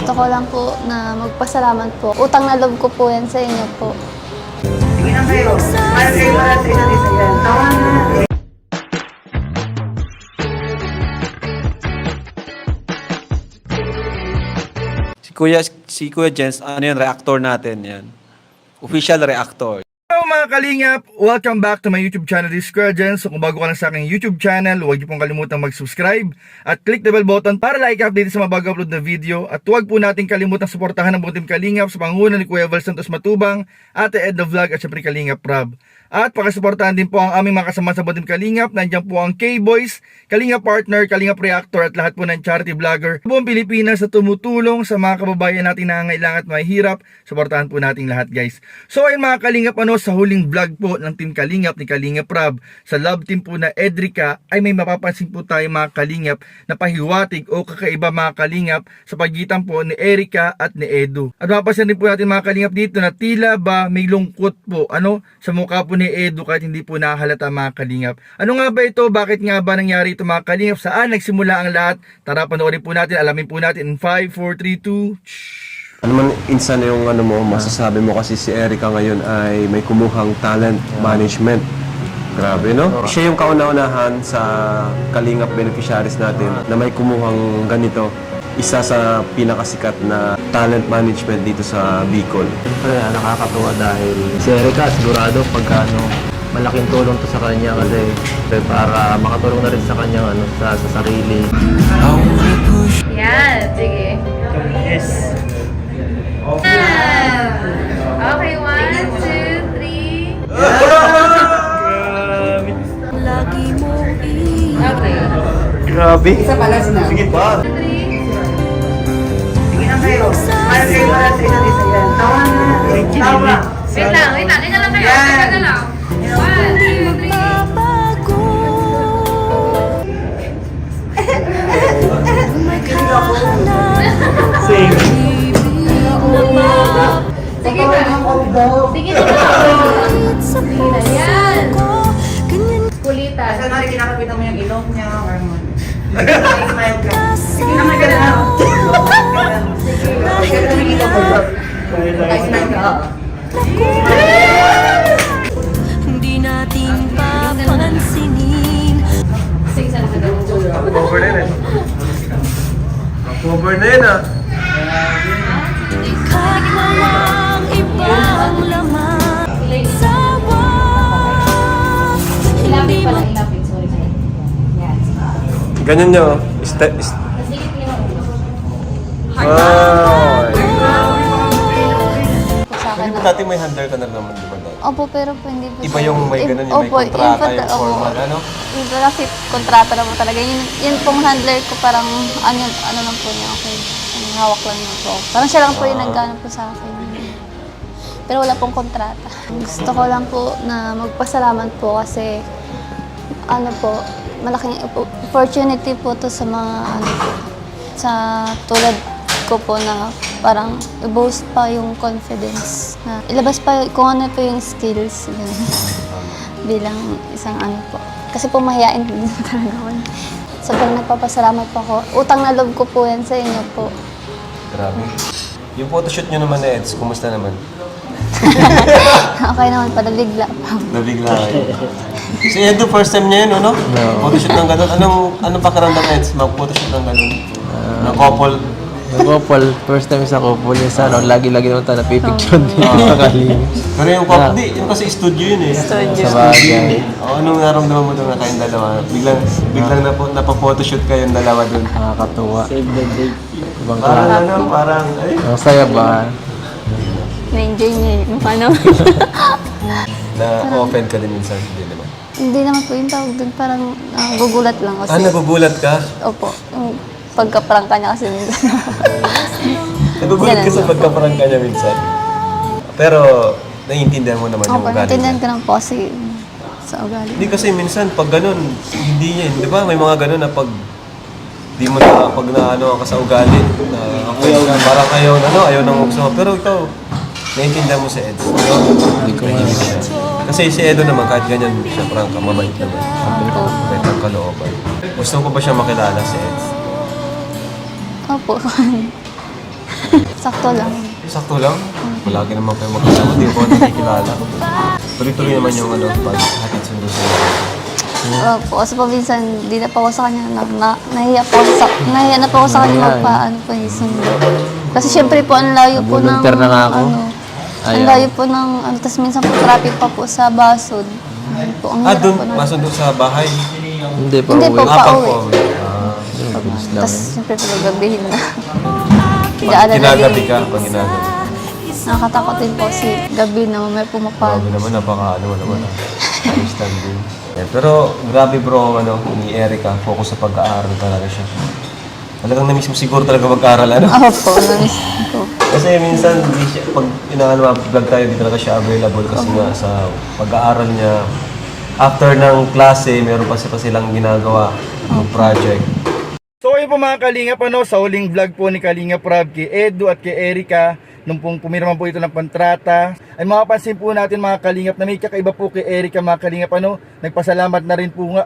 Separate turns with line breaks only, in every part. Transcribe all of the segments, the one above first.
Gusto ko lang po na magpasalamat po. Utang na loob ko po yan sa inyo po.
Sige na kayo. Kayo para yan. Tawa na.
Si Kuya, si Kuya Jens, ano yan, reactor natin yan. Official reactor.
Mga kalingap! Welcome back to my YouTube channel, this Jen. So kung bago ka lang sa aking YouTube channel, huwag niyo pong kalimutang mag-subscribe at click the bell button para like update sa mga bago upload na video. At huwag po natin kalimutang suportahan ang buong team Kalingap sa panguna ni Kuya Val Santos Matubang, Ate Ed the Vlog at syempre Kalingap Rob. At pakisuportahan din po ang aming mga kasama sa buong team Kalingap. Nandiyan po ang K-Boys, Kalingap Partner, Kalingap Reactor at lahat po ng charity vlogger buong Pilipinas na tumutulong sa mga kababayan natin na nangangailangan at mahihirap. Suportahan po natin lahat guys. So ayun mga Kalingap ano, sa huling vlog po ng Team Kalingap ni Kalingap Rob sa love team po na Edrica ay may mapapansin po tayo mga Kalingap na pahiwatig o kakaiba mga Kalingap sa pagitan po ni Erica at ni Edu. At mapapansin din po natin mga Kalingap dito na tila ba may lungkot po ano sa mukha po ni Edu kahit hindi po nakahalata mga Kalingap. Ano nga ba ito? Bakit nga ba nangyari ito mga Kalingap? Saan nagsimula ang lahat? Tara panoorin po natin, alamin po natin in 5, 4, 3, 2,
Ano man insan yung ano mo, masasabi mo kasi si Erica ngayon ay may kumuhang talent management. Grabe, no? Siya yung kauna-unahan sa Kalingap beneficiaries natin na may kumuhang ganito. Isa sa pinakasikat na talent management dito sa Bicol.
Siyempre, ah, nakakatuwa dahil si Erica sigurado pagka ano, malaking tulong to sa kanya kasi siyempre, para makatulong na rin sa kanya ano, sa, sa sarili.
Yan,
Grabe.
Isa palas na.
Sige pa.
Sige na kayo. Mahal kayo para sa isa't isa yan. Tawa na. Tawa.
Wait lang, wait lang. Teka lang kayo. Teka na lang. One, two, three. Sige na. Sige na. Sige na. Yan. Kulitan.
Saan natin kinakapitan mo yung ilong niya or? Smile ka. Sige na, maganda na. Sige. Sige na, ko. Ay, smile ka.
Hindi
Ganyan nyo. Ste- is-
Sige, tingnan mo.
Wow!
Po sa akin
Hindi
na.
ba dati may handler ka na naman, di ba? dati?
Opo, pero po hindi po
Iba
siya-
yung may ganun, yung may
opo,
kontrata,
pata-
yung
opo.
formal, ano?
Iba kasi kontrata na po talaga. Yun, yun pong handler ko parang ano, ano lang po niya, okay. Ano, hawak lang niya po. Parang siya lang po yung naggano po sa akin. Pero wala pong kontrata. Gusto ko lang po na magpasalamat po kasi ano po, malaking op- opportunity po to sa mga ano po, sa tulad ko po na parang i-boost pa yung confidence na ilabas pa kung ano po yung skills ganun. bilang isang ano po. Kasi po mahihain din talaga ako. Sobrang nagpapasalamat po ako. Utang na loob ko po yan sa inyo po.
Grabe. Yung photoshoot nyo naman na Eds, kumusta naman?
okay naman, padabigla pa.
Nabigla kayo. Si Edo, first time niya yun, ano? Photoshoot ng ganun. Anong, anong pakiramdam, Eds? Mag-photoshoot ng ganun? ng couple?
Yung couple, first time sa couple, yung sa ano, lagi-lagi naman tayo napipicture din sa kaling.
Pero yung couple, di, yung kasi studio yun eh. Studio.
Sa bagay.
O, anong naramdaman mo doon na kayong dalawa? Biglang, biglang napo, napapotoshoot kayong dalawa doon.
Nakakatuwa. Save the date. Ibang
Parang
klase.
ano, parang, ay,
Ang saya ba?
Na-enjoy niya yung ano.
na-offend ka din minsan, hindi naman.
Hindi naman po yung tawag doon, parang gugulat lang kasi.
Ah, nagugulat ka?
Opo, yung pagka-prangka niya kasi minsan.
Nagugulat ka sa pagkaparang kanya minsan. Pero, naiintindihan mo naman yung
Opo,
ugali
natindihan
niya.
ko lang po kasi sa ugali.
Hindi kasi minsan, pag ganun, hindi niya, di ba? May mga ganun na pag di mo na, pag na ano ka sa ugali, na ayaw parang ayaw na, ano, ayaw nang mo. Pero ikaw, naiintindihan mo si Ed. Hindi ko Kasi si Edo naman, kahit ganyan siya, parang kamabait naman.
Opo.
Mabait ang kalooban. Gusto ko ba siya makilala si Ed?
Opo. Sakto lang.
Sakto lang. Malaki naman kayo magkasama. Hindi ko nakikilala. Tuloy-tuloy naman yung ano, pag-hatid sundo sa
Opo, kasi po minsan, di na po ako sa kanya, na, na, nahiya po ako sa, nahiya na po ako sa kanya
Nahiya,
magpaano po yung sundo. Kasi syempre po, ang layo po ng,
Volunteer na nga ako.
ano, ang
Ayan.
layo po ng, ano, tapos minsan po traffic pa po sa Basod. Ayun po, ang
Ah,
hirap
doon,
po
masundo sa bahay.
Hindi pa
Hindi
uwi.
po,
Ah, pag
pauwi.
po.
Mabilis lang.
Tapos syempre po, gabihin na. Daanan na
Ginagabi
din.
ka, pag ginagabi.
Nakakatakot din po si gabi na may pumapag.
Grabe naman, napaka ano naman. ah. Understanding. Eh, pero grabe bro, ang ano, ni Erica, focus sa pag-aaral talaga siya. Talagang na-miss mo siguro talaga mag-aaral, ano?
Opo, namiss ko.
Kasi minsan, di siya, pag inaano, vlog tayo, di talaga siya available kasi nga sa pag-aaral niya. After ng klase, meron pa siya pa silang ginagawa, ng project.
So ayun po mga Kalingap, ano, sa huling vlog po ni Kalingap Rob kay Edu at kay Erica, nung pong pumirma po ito ng kontrata, ay mapapansin po natin mga Kalingap na may kakaiba po kay Erica mga Kalingap, ano, nagpasalamat na rin po nga,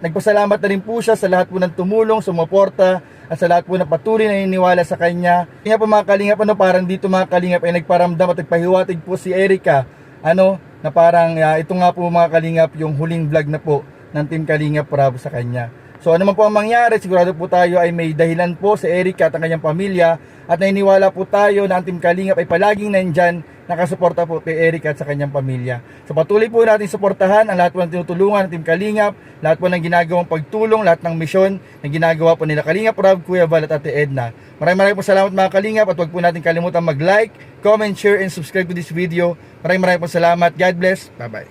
nagpasalamat na rin po siya sa lahat po ng tumulong, sumuporta, at sa lahat po ng patuloy na niniwala sa kanya. Kaya po mga Kalingap, ano, parang dito mga Kalingap ay nagparamdam at nagpahiwatig po si Erica, ano, na parang ah, ito nga po mga Kalingap yung huling vlog na po ng Team Kalingap Rob sa kanya. So ano man po ang mangyari, sigurado po tayo ay may dahilan po sa Erica at ang kanyang pamilya at naniniwala po tayo na ang Team Kalingap ay palaging nandyan nakasuporta po kay Erica at sa kanyang pamilya. So patuloy po natin suportahan ang lahat po ng tinutulungan ng Team Kalingap, lahat po ng ginagawang pagtulong, lahat ng misyon na ginagawa po nila Kalingap Rob, Kuya Val at Ate Edna. Maraming maraming po salamat mga Kalingap at huwag po natin kalimutan mag-like, comment, share, and subscribe to this video. Maraming maraming po salamat. God bless. Bye-bye.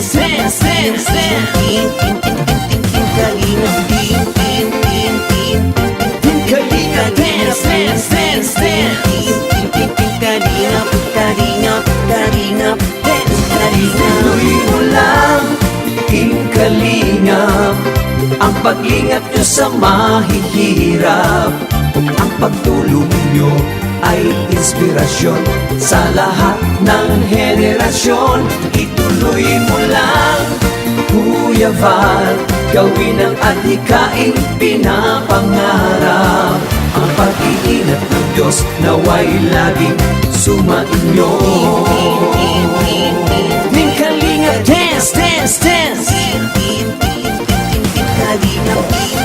Slam, slam, slam Tin, tin, tin, tin, tin, tin Kalinga Tin, tin, tin, tin Tin Kalinga Dance, slam, slam, slam Tin, tin, tin, tin Kalinga Kalinga, Kalinga Dance, Kalinga Tuloy mo lang Tin Kalinga Ang paglingat nyo sa mahihirap Ang pagtulong nyo ay inspirasyon sa lahat ng henerasyon. Ituloy mo lang, Kuya Val, gawin ang adhikain pinapangarap. Ang pag-iingat ng Diyos naway laging sumainyo. Ning Kalinga, dance, dance, dance! Kalinga, dance!